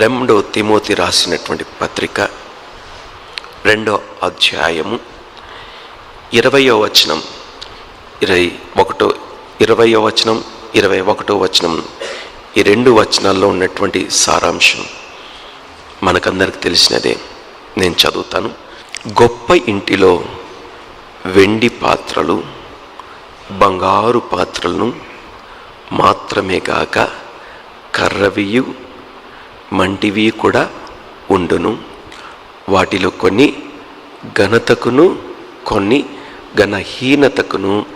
రెండో తిమోతి రాసినటువంటి పత్రిక రెండో అధ్యాయము ఇరవయో వచనం ఇరవై ఒకటో ఇరవయో వచనం ఇరవై ఒకటో వచనం ఈ రెండు వచనాల్లో ఉన్నటువంటి సారాంశం మనకందరికి తెలిసినదే. నేను చదువుతాను. గొప్ప ఇంటిలో వెండి పాత్రలు బంగారు పాత్రలను మాత్రమే కాక కర్రవియు మంటివి కూడా ఉండును. వాటిలో కొన్ని ఘనతకును కొన్ని ఘనహీనతకును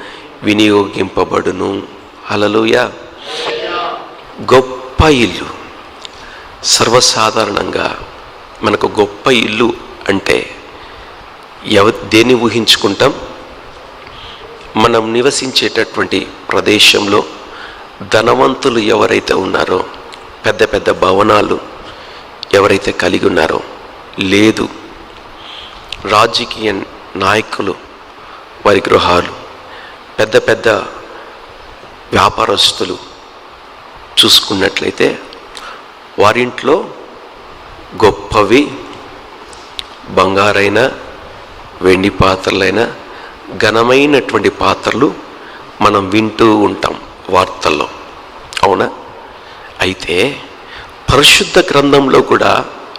వినియోగింపబడును. అలలోయ గొప్ప ఇల్లు. సర్వసాధారణంగా మనకు గొప్ప ఇల్లు అంటే ఎవ దేన్ని ఊహించుకుంటాం? మనం నివసించేటటువంటి ప్రదేశంలో ధనవంతులు ఎవరైతే ఉన్నారో పెద్ద పెద్ద భవనాలు ఎవరైతే కలిగి ఉన్నారో లేదు. రాజకీయ నాయకులు వారి గృహాలు పెద్ద పెద్ద వ్యాపారస్తులు చూసుకున్నట్లయితే వారింట్లో గొప్పవి బంగారైన వెండి పాత్రలైన ఘనమైనటువంటి పాత్రలు మనం వింటూ ఉంటాం వార్తల్లో. అవునా? అయితే పరిశుద్ధ గ్రంథంలో కూడా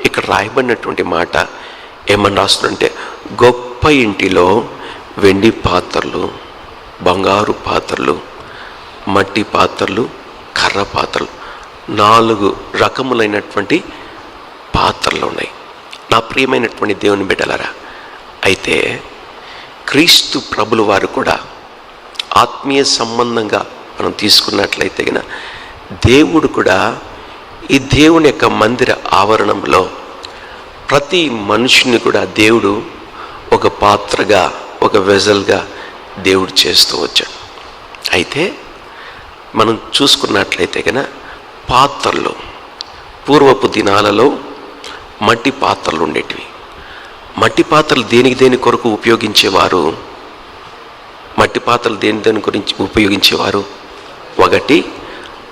ఇక్కడ రాయబడినటువంటి మాట ఏమని రాస్తుందంటే గొప్ప ఇంటిలో వెండి పాత్రలు బంగారు పాత్రలు మట్టి పాత్రలు కర్ర పాత్రలు నాలుగు రకములైనటువంటి పాత్రలు ఉన్నాయి. నా ప్రియమైనటువంటి దేవుని బిడ్డలరా అయితే క్రీస్తు ప్రభులు వారు కూడా ఆత్మీయ సంబంధంగా మనం తీసుకున్నట్లయితే దేవుడు కూడా ఈ దేవుని యొక్క మందిర ఆవరణంలో ప్రతి మనుషుని కూడా దేవుడు ఒక పాత్రగా ఒక వెజల్గా దేవుడు చేస్తూ వచ్చాడు. అయితే మనం చూసుకున్నట్లయితే కన పాత్రలు పూర్వపు దినాలలో మట్టి పాత్రలు ఉండేటివి. మట్టి పాత్రలు దేనికి దేని కొరకు ఉపయోగించేవారు? మట్టి పాత్రలు దేని దేని గురించి ఉపయోగించేవారు? ఒకటి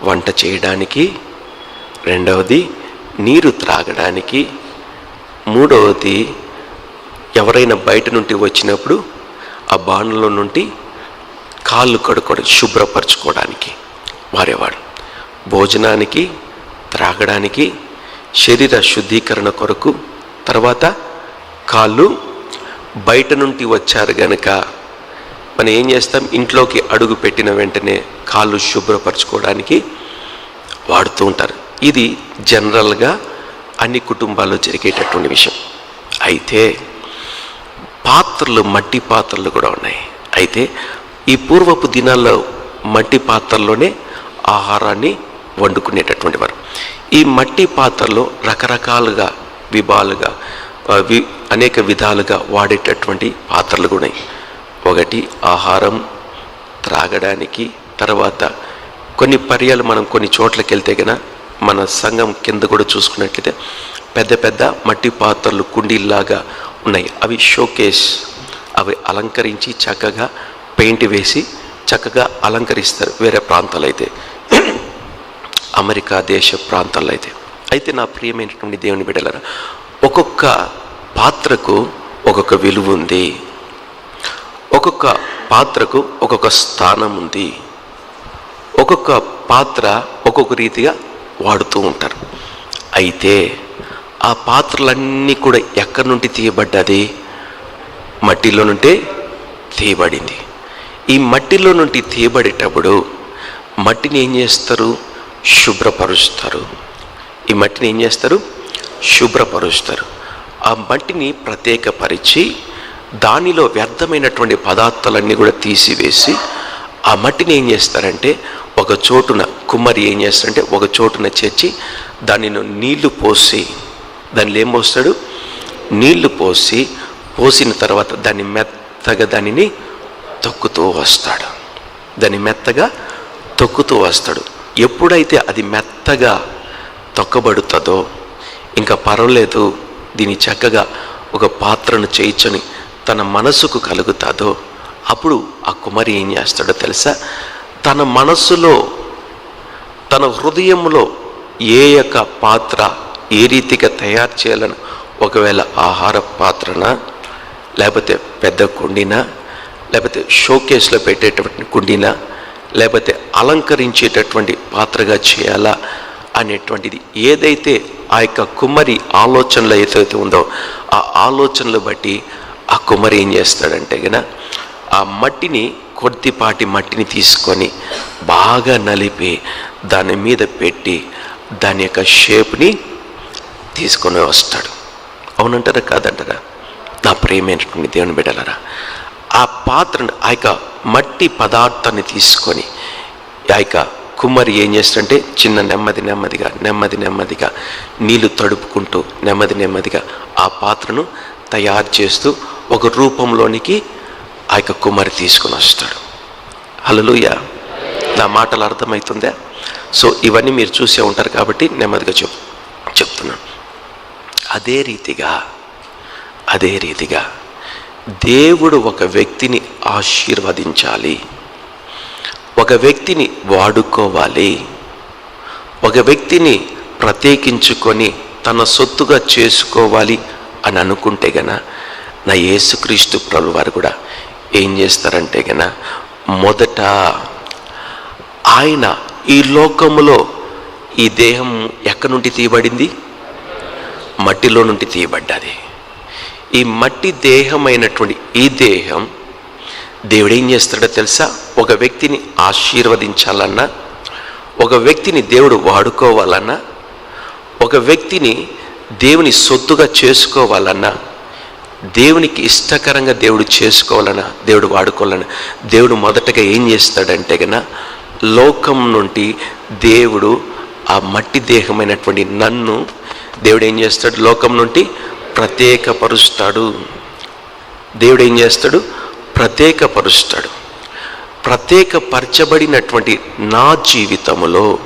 వంట చేయడానికి. రెండవది నీరు త్రాగడానికి. మూడవది ఎవరైనా బయట నుండి వచ్చినప్పుడు ఆ బాణలో నుండి కాళ్ళు కడుక్కోవడం శుభ్రపరచుకోవడానికి వారేవాడు భోజనానికి త్రాగడానికి శరీర శుద్ధీకరణ కొరకు తర్వాత కాళ్ళు బయట నుండి వచ్చారు గనక మనం ఏం చేస్తాం? ఇంట్లోకి అడుగు పెట్టిన వెంటనే కాళ్ళు శుభ్రపరచుకోవడానికి వాడుతూ ఉంటారు. ఇది జనరల్గా అన్ని కుటుంబాల్లో జరిగేటటువంటి విషయం. అయితే పాత్రలు మట్టి పాత్రలు కూడా ఉన్నాయి. అయితే ఈ పూర్వపు దినాల్లో మట్టి పాత్రల్లోనే ఆహారాన్ని వండుకునేటటువంటి వారు. ఈ మట్టి పాత్రలో రకరకాలుగా విభాలుగా వి అనేక విధాలుగా వాడేటటువంటి పాత్రలు కూడా ఉన్నాయి. ఒకటి ఆహారం త్రాగడానికి తర్వాత కొన్ని పర్యాలు మనం కొన్ని చోట్లకి వెళ్తే కనుక మన సంఘం కింద కూడా చూసుకున్నట్లయితే పెద్ద పెద్ద మట్టి పాత్రలు కుండీల్లాగా ఉన్నాయి. అవి షోకేస్. అవి అలంకరించి చక్కగా పెయింట్ వేసి చక్కగా అలంకరిస్తారు వేరే ప్రాంతాలు అయితే అమెరికా దేశ ప్రాంతాల్లో అయితే అయితే నా ప్రియమైనటువంటి దేవుని బిడ్డలరా ఒక్కొక్క పాత్రకు ఒక్కొక్క విలువ ఉంది. ఒక్కొక్క పాత్రకు ఒక్కొక్క స్థానం ఉంది. ఒక్కొక్క పాత్ర ఒక్కొక్క రీతిగా వాడుతూ ఉంటారు. అయితే ఆ పాత్రలన్నీ కూడా ఎక్కడి నుండి తీయబడ్డది? మట్టిలో నుండి తీయబడింది. ఈ మట్టిలో నుండి తీయబడేటప్పుడు మట్టిని ఏం చేస్తారు? శుభ్రపరుస్తారు. ఈ మట్టిని ఏం చేస్తారు? శుభ్రపరుస్తారు. ఆ మట్టిని ప్రత్యేకపరిచి దానిలో వ్యర్థమైనటువంటి పదార్థాలన్నీ కూడా తీసివేసి ఆ మట్టిని ఏం చేస్తారంటే ఒక చోటున కుమ్మరి ఏం చేస్తారంటే ఒక చోటున చేర్చి దానిని నీళ్ళు పోసి దానిలో ఏం పోస్తాడు? నీళ్ళు పోసి పోసిన తర్వాత దాన్ని మెత్తగా దానిని తొక్కుతూ వస్తాడు. దాన్ని మెత్తగా తొక్కుతూ వస్తాడు. ఎప్పుడైతే అది మెత్తగా తొక్కబడుతుందో ఇంకా పర్వాలేదు దీన్ని చక్కగా ఒక పాత్రను చేయించని తన మనసుకు కలుగుతాదో అప్పుడు ఆ కుమారి ఏం చేస్తాడో తెలుసా? తన మనస్సులో తన హృదయంలో ఏ యొక్క పాత్ర ఏ రీతిగా తయారు చేయాలని ఒకవేళ ఆహార పాత్రన లేకపోతే పెద్ద కుండినా లేకపోతే షోకేస్లో పెట్టేటటువంటి కుండినా లేకపోతే అలంకరించేటటువంటి పాత్రగా చేయాలా అనేటువంటిది ఏదైతే ఆ యొక్క కుమ్మరి ఆలోచనలు ఏదైతే ఉందో ఆ ఆలోచనలు బట్టి ఆ కుమ్మరి ఏం చేస్తాడంటే గన ఆ మట్టిని కొద్దిపాటి మట్టిని తీసుకొని బాగా నలిపి దాని మీద పెట్టి దాని యొక్క షేప్ని తీసుకొని వస్తాడు. అవునంటారా కాదంటారా? నా ప్రేమైనటువంటి దేవుని బిడ్డలరా ఆ పాత్రను ఆ యొక్క మట్టి పదార్థాన్ని తీసుకొని ఆ యొక్క కుమ్మరి ఏం చేస్తాడంటే చిన్న నెమ్మది నెమ్మదిగా నెమ్మది నెమ్మదిగా నీళ్ళు తడుపుకుంటూ నెమ్మది నెమ్మదిగా ఆ పాత్రను తయారు చేస్తూ ఒక రూపంలోనికి ఆ యొక్క కుమారి తీసుకొని వస్తాడు. హలలుయ నా మాటలు అర్థమవుతుందా సో ఇవన్నీ మీరు చూసే ఉంటారు కాబట్టి నెమ్మదిగా చెప్ చెప్తున్నాను అదే రీతిగా అదే రీతిగా దేవుడు ఒక వ్యక్తిని ఆశీర్వదించాలి. ఒక వ్యక్తిని వాడుకోవాలి. ఒక వ్యక్తిని ప్రత్యేకించుకొని తన సొత్తుగా చేసుకోవాలి అని అనుకుంటే గన నా యేసుక్రీస్తు ప్రభు వారు కూడా ఏం చేస్తారంటే కన మొదట ఆయన ఈ లోకములో ఈ దేహం ఎక్కడి నుండి తీయబడింది? మట్టిలో నుండి తీయబడ్డది. ఈ మట్టి దేహమైనటువంటి ఈ దేహం దేవుడు ఏం చేస్తాడో తెలుసా? ఒక వ్యక్తిని ఆశీర్వదించాలన్నా ఒక వ్యక్తిని దేవుడు వాడుకోవాలన్నా ఒక వ్యక్తిని దేవుని సొత్తుగా చేసుకోవాలన్నా దేవునికి ఇష్టకరంగా దేవుడు చేసుకోవాలని దేవుడు వాడుకోవాలని దేవుడు మొదటగా ఏం చేస్తాడంటే గన లోకం నుండి దేవుడు ఆ మట్టి దేహమైనటువంటి నన్ను దేవుడు ఏం చేస్తాడు? లోకం నుండి ప్రత్యేకపరుస్తాడు. దేవుడు ఏం చేస్తాడు? ప్రత్యేకపరుస్తాడు. ప్రత్యేకపరచబడినటువంటి నా జీవితంలో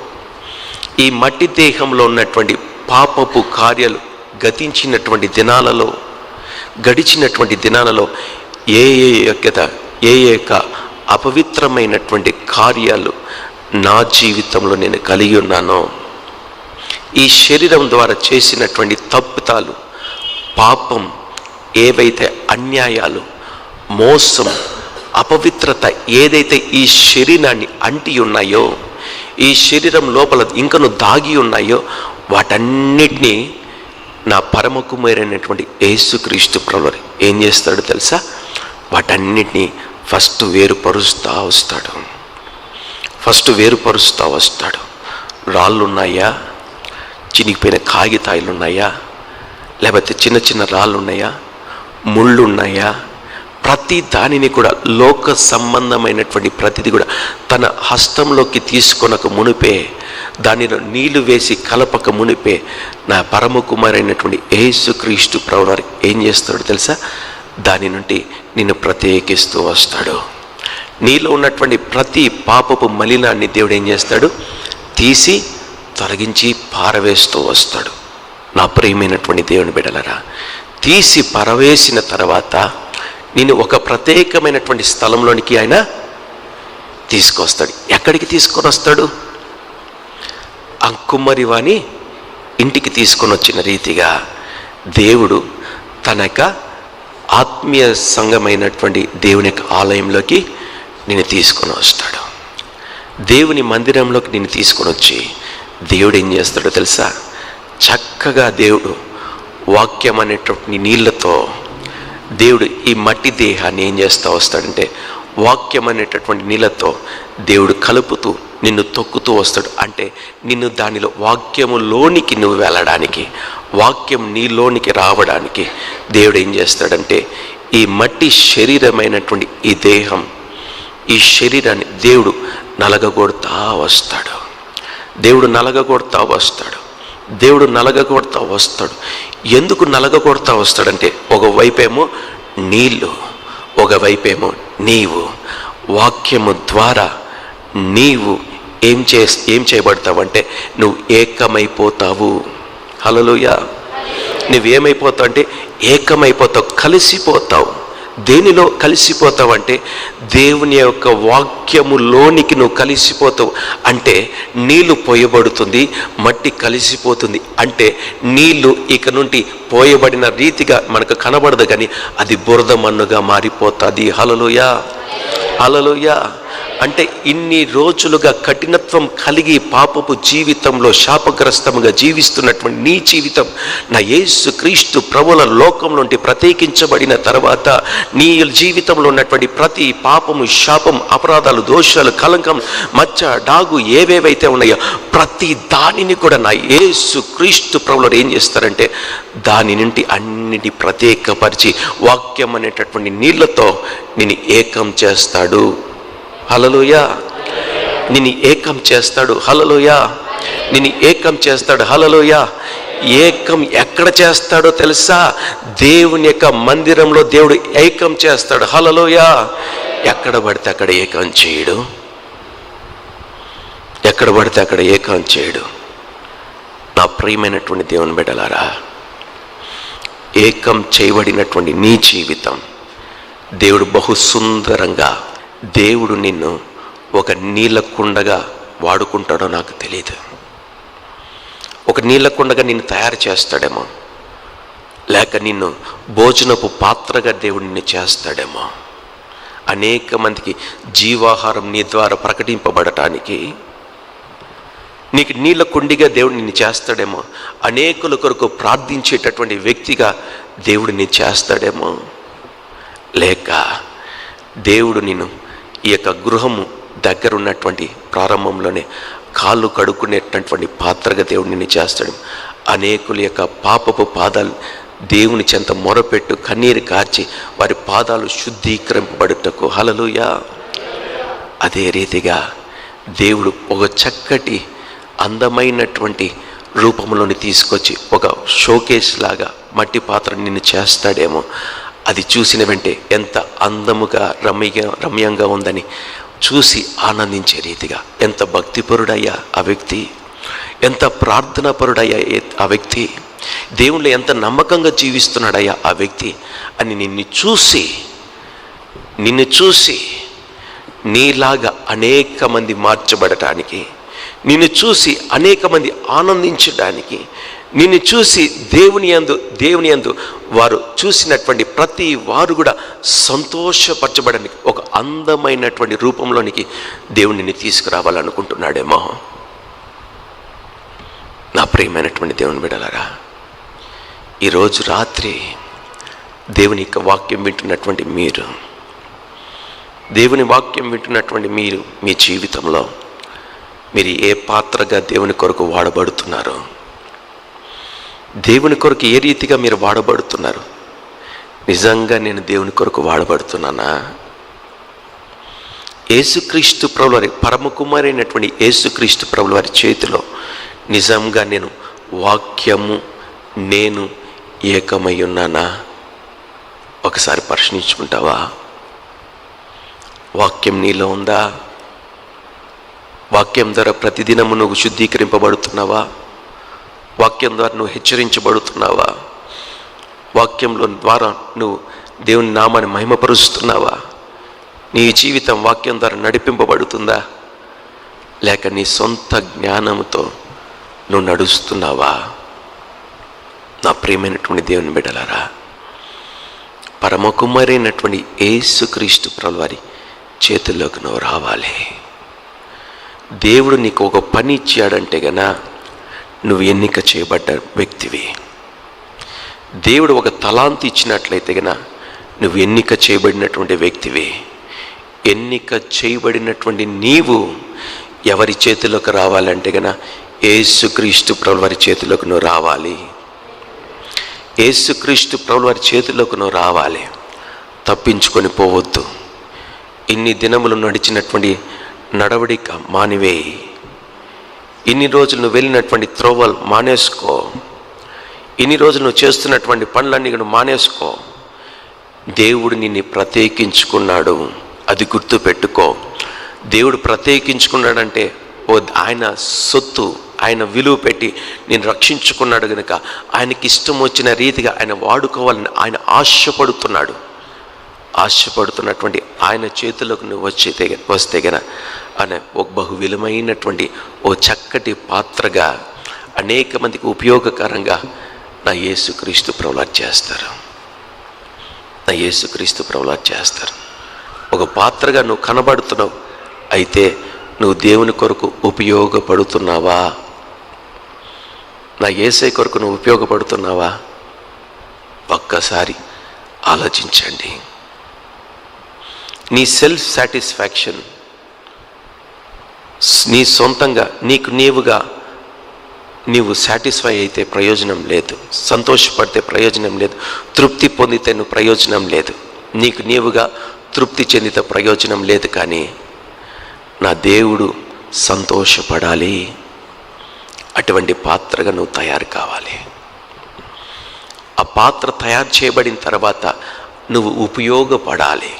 ఈ మట్టి దేహంలో ఉన్నటువంటి పాపపు కార్యాలు గతించినటువంటి దినాలలో గడిచినటువంటి దినాలలో ఏ ఏ యొక్క ఏ ఏ యొక్క అపవిత్రమైనటువంటి కార్యాలు నా జీవితంలో నేను కలిగి ఉన్నానో ఈ శరీరం ద్వారా చేసినటువంటి తప్పుతాలు పాపం ఏవైతే అన్యాయాలు మోసం అపవిత్రత ఏదైతే ఈ శరీరాన్ని అంటి ఉన్నాయో ఈ శరీరం లోపల ఇంకను దాగి ఉన్నాయో వాటన్నిటినీ నా పరమ కుమారైనటువంటి యేసుక్రీస్తు ప్రభువు ఏం చేస్తాడు తెలుసా? వాటన్నిటినీ ఫస్ట్ వేరుపరుస్తూ వస్తాడు. ఫస్ట్ వేరుపరుస్తూ వస్తాడు. రాళ్ళు ఉన్నాయా చినిగిపోయిన కాగితాయిలు ఉన్నాయా లేకపోతే చిన్న చిన్న రాళ్ళు ఉన్నాయా ముళ్ళు ఉన్నాయా ప్రతి దానిని కూడా లోక సంబంధమైనటువంటి ప్రతిది కూడా తన హస్తంలోకి తీసుకొనక మునిపే దానిలో నీళ్ళు వేసి కలపక మునిపే నా పరమ కుమారైనటువంటి యేసుక్రీస్తు ప్రవణారు ఏం చేస్తాడు తెలుసా? దాని నుండి నిన్ను ప్రత్యేకిస్తూ వస్తాడు. నీలో ఉన్నటువంటి ప్రతి పాపపు మలినాన్ని దేవుడు ఏం చేస్తాడు? తీసి తొలగించి పారవేస్తూ వస్తాడు. నా ప్రియమైనటువంటి దేవుని బిడలరా తీసి పరవేసిన తర్వాత నేను ఒక ప్రత్యేకమైనటువంటి స్థలంలోనికి ఆయన తీసుకొస్తాడు. ఎక్కడికి తీసుకొని వస్తాడు? ఆ వాణి ఇంటికి తీసుకొని వచ్చిన రీతిగా దేవుడు తన యొక్క ఆత్మీయ సంఘమైనటువంటి దేవుని యొక్క ఆలయంలోకి నేను తీసుకొని వస్తాడు. దేవుని మందిరంలోకి నేను తీసుకొని వచ్చి దేవుడు ఏం చేస్తాడో తెలుసా? చక్కగా దేవుడు వాక్యం అనేటువంటి నీళ్ళతో దేవుడు ఈ మట్టి దేహాన్ని ఏం చేస్తూ వస్తాడంటే వాక్యం అనేటటువంటి నీళ్ళతో దేవుడు కలుపుతూ నిన్ను తొక్కుతూ వస్తాడు. అంటే నిన్ను దానిలో వాక్యములోనికి నువ్వు వెళ్ళడానికి వాక్యం నీలోనికి రావడానికి దేవుడు ఏం చేస్తాడంటే ఈ మట్టి శరీరమైనటువంటి ఈ దేహం ఈ శరీరాన్ని దేవుడు నలగగొడతా వస్తాడు. దేవుడు నలగగొడతా వస్తాడు. దేవుడు నలగగొడతా వస్తాడు. ఎందుకు నలగగొడతా వస్తాడంటే ఒకవైపేమో నీళ్ళు ఒకవైపేమో నీవు. వాక్యము ద్వారా నీవు ఏం చే ఏం చేయబడతావంటే నువ్వు ఏకమైపోతావు. హలలుయా నువ్వేమైపోతావు అంటే ఏకమైపోతావు కలిసిపోతావు. దేనిలో కలిసిపోతావంటే దేవుని యొక్క వాక్యములోనికి నువ్వు కలిసిపోతావు. అంటే నీళ్ళు పోయబడుతుంది మట్టి కలిసిపోతుంది. అంటే నీళ్ళు ఇక నుండి పోయబడిన రీతిగా మనకు కనబడదు కానీ అది బురద మన్నుగా మారిపోతుంది. హలలుయా హలలుయా అంటే ఇన్ని రోజులుగా కఠినత్వం కలిగి పాపపు జీవితంలో శాపగ్రస్తముగా జీవిస్తున్నటువంటి నీ జీవితం నా యేసు క్రీస్తు ప్రభుల లోకం నుండి ప్రత్యేకించబడిన తర్వాత నీ జీవితంలో ఉన్నటువంటి ప్రతి పాపము శాపం అపరాధాలు దోషాలు కలంకం మచ్చ డాగు ఏవేవైతే ఉన్నాయో ప్రతి దానిని కూడా నా యేసు క్రీస్తు ప్రభులు ఏం చేస్తారంటే దాని నుండి అన్నిటి ప్రత్యేకపరిచి వాక్యం అనేటటువంటి నీళ్ళతో నేను ఏకం చేస్తాడు. హలలుయా నిన్ను ఏకం చేస్తాడు. హలలుయా నిన్ను ఏకం చేస్తాడు. హలలుయా ఏకం ఎక్కడ చేస్తాడో తెలుసా? దేవుని యొక్క మందిరంలో దేవుడు ఏకం చేస్తాడు. హలలోయా ఎక్కడ పడితే అక్కడ ఏకం చేయడు. ఎక్కడ పడితే అక్కడ ఏకం చేయడు. నా ప్రియమైనటువంటి దేవుని బిడ్డలారా ఏకం చేయబడినటువంటి నీ జీవితం దేవుడు బహు సుందరంగా దేవుడు నిన్ను ఒక నీళ్ళ కుండగా వాడుకుంటాడో నాకు తెలియదు ఒక నీళ్ళ కుండగా నిన్ను తయారు చేస్తాడేమో. లేక నిన్ను భోజనపు పాత్రగా దేవుడు నిన్ను చేస్తాడేమో. అనేక మందికి జీవాహారం నీ ద్వారా ప్రకటింపబడటానికి నీకు నీళ్ళ కుండిగా దేవుడు నిన్ను చేస్తాడేమో. అనేకుల కొరకు ప్రార్థించేటటువంటి వ్యక్తిగా దేవుడు నిన్ను చేస్తాడేమో. లేక దేవుడు నిన్ను ఈ యొక్క గృహము దగ్గర ఉన్నటువంటి ప్రారంభంలోనే కాళ్ళు కడుక్కునేటటువంటి పాత్రగా దేవుడు నిన్ను చేస్తాడు. అనేకుల యొక్క పాపపు పాదాలు దేవుని చెంత మొరపెట్టు కన్నీరు కార్చి వారి పాదాలు శుద్ధీకరింపబడుటకు. హలలుయా అదే రీతిగా దేవుడు ఒక చక్కటి అందమైనటువంటి రూపంలోని తీసుకొచ్చి ఒక షోకేస్ లాగా మట్టి పాత్ర నిన్ను చేస్తాడేమో. అది చూసిన వెంటే ఎంత అందముగా రమ్య రమ్యంగా ఉందని చూసి ఆనందించే రీతిగా ఎంత భక్తిపరుడయ్యా ఆ వ్యక్తి. ఎంత ప్రార్థనాపరుడయ్యా ఏ- ఆ వ్యక్తి. దేవుళ్ళు ఎంత నమ్మకంగా జీవిస్తున్నాడయ్యా ఆ వ్యక్తి అని నిన్ను చూసి నిన్ను చూసి నీలాగా అనేక మంది మార్చబడటానికి నిన్ను చూసి అనేక మంది ఆనందించడానికి నిన్ను చూసి దేవుని యందు దేవుని యందు వారు చూసినటువంటి ప్రతి వారు కూడా సంతోషపరచబడడానికి ఒక అందమైనటువంటి రూపంలోనికి దేవుడిని తీసుకురావాలనుకుంటున్నాడేమో. నా ప్రియమైనటువంటి దేవుని బిడలరా ఈరోజు రాత్రి దేవుని యొక్క వాక్యం వింటున్నటువంటి మీరు దేవుని వాక్యం వింటున్నటువంటి మీరు మీ జీవితంలో మీరు ఏ పాత్రగా దేవుని కొరకు వాడబడుతున్నారు దేవుని కొరకు ఏ రీతిగా మీరు వాడబడుతున్నారు? నిజంగా నేను దేవుని కొరకు వాడబడుతున్నానా? ఏసుక్రీస్తు ప్రభుల వారి పరమకుమారి అయినటువంటి ఏసుక్రీస్తు ప్రభుల వారి చేతిలో నిజంగా నేను వాక్యము నేను ఏకమై ఉన్నానా? ఒకసారి ప్రశ్నించుకుంటావా? వాక్యం నీలో ఉందా? వాక్యం ద్వారా ప్రతిదినము నువ్వు శుద్ధీకరింపబడుతున్నావా? వాక్యం ద్వారా నువ్వు హెచ్చరించబడుతున్నావా? వాక్యంలో ద్వారా నువ్వు దేవుని నామాన్ని మహిమపరుస్తున్నావా? నీ జీవితం వాక్యం ద్వారా నడిపింపబడుతుందా? లేక నీ సొంత జ్ఞానముతో నువ్వు నడుస్తున్నావా? నా ప్రియమైనటువంటి దేవుని బిడ్డలారా పరమకుమారైనటువంటి ఏసుక్రీస్తు ప్రభువారి చేతుల్లోకి నువ్వు రావాలి. దేవుడు నీకు ఒక పని ఇచ్చాడంటే గన నువ్వు ఎన్నిక చేయబడ్డ వ్యక్తివి. దేవుడు ఒక తలాంతి ఇచ్చినట్లయితే గన నువ్వు ఎన్నిక చేయబడినటువంటి వ్యక్తివి. ఎన్నిక చేయబడినటువంటి నీవు ఎవరి చేతిలోకి రావాలంటే గన ఏసుక్రీస్తు ప్రభుల వారి చేతిలోకి నువ్వు రావాలి. ఏసుక్రీస్తు ప్రభుల వారి చేతిలోకి నువ్వు రావాలి. తప్పించుకొని పోవద్దు. ఇన్ని దినములు నడిచినటువంటి నడవడిక మానివేయి. ఇన్ని రోజులు నువ్వు వెళ్ళినటువంటి త్రోవల్ మానేసుకో. ఇన్ని రోజులు నువ్వు చేస్తున్నటువంటి పనులన్నీ నువ్వు మానేసుకో. దేవుడు నిన్ను ప్రత్యేకించుకున్నాడు. అది గుర్తుపెట్టుకో. దేవుడు ప్రత్యేకించుకున్నాడంటే ఓ ఆయన సొత్తు ఆయన విలువ పెట్టి నేను రక్షించుకున్నాడు గనుక ఆయనకి ఇష్టం వచ్చిన రీతిగా ఆయన వాడుకోవాలని ఆయన ఆశపడుతున్నాడు. ఆశపడుతున్నటువంటి ఆయన చేతులకు నువ్వు వచ్చి వస్తే గన అనే ఒక బహు విలువైనటువంటి ఓ చక్కటి పాత్రగా అనేక మందికి ఉపయోగకరంగా నా యేసుక్రీస్తు ప్రవలాట్ చేస్తారు. నా యేసుక్రీస్తు ప్రవలాట్ చేస్తారు. ఒక పాత్రగా నువ్వు కనబడుతున్నావు అయితే నువ్వు దేవుని కొరకు ఉపయోగపడుతున్నావా? నా ఏసై కొరకు నువ్వు ఉపయోగపడుతున్నావా? ఒక్కసారి ఆలోచించండి. నీ సెల్ఫ్ సాటిస్ఫాక్షన్ నీ సొంతంగా నీకు నీవుగా నీవు సాటిస్ఫై అయితే ప్రయోజనం లేదు. సంతోషపడితే ప్రయోజనం లేదు. తృప్తి పొందితే నువ్వు ప్రయోజనం లేదు. నీకు నీవుగా తృప్తి చెందితే ప్రయోజనం లేదు కానీ నా దేవుడు సంతోషపడాలి. అటువంటి పాత్రగా నువ్వు తయారు కావాలి. ఆ పాత్ర తయారు చేయబడిన తర్వాత నువ్వు ఉపయోగపడాలి.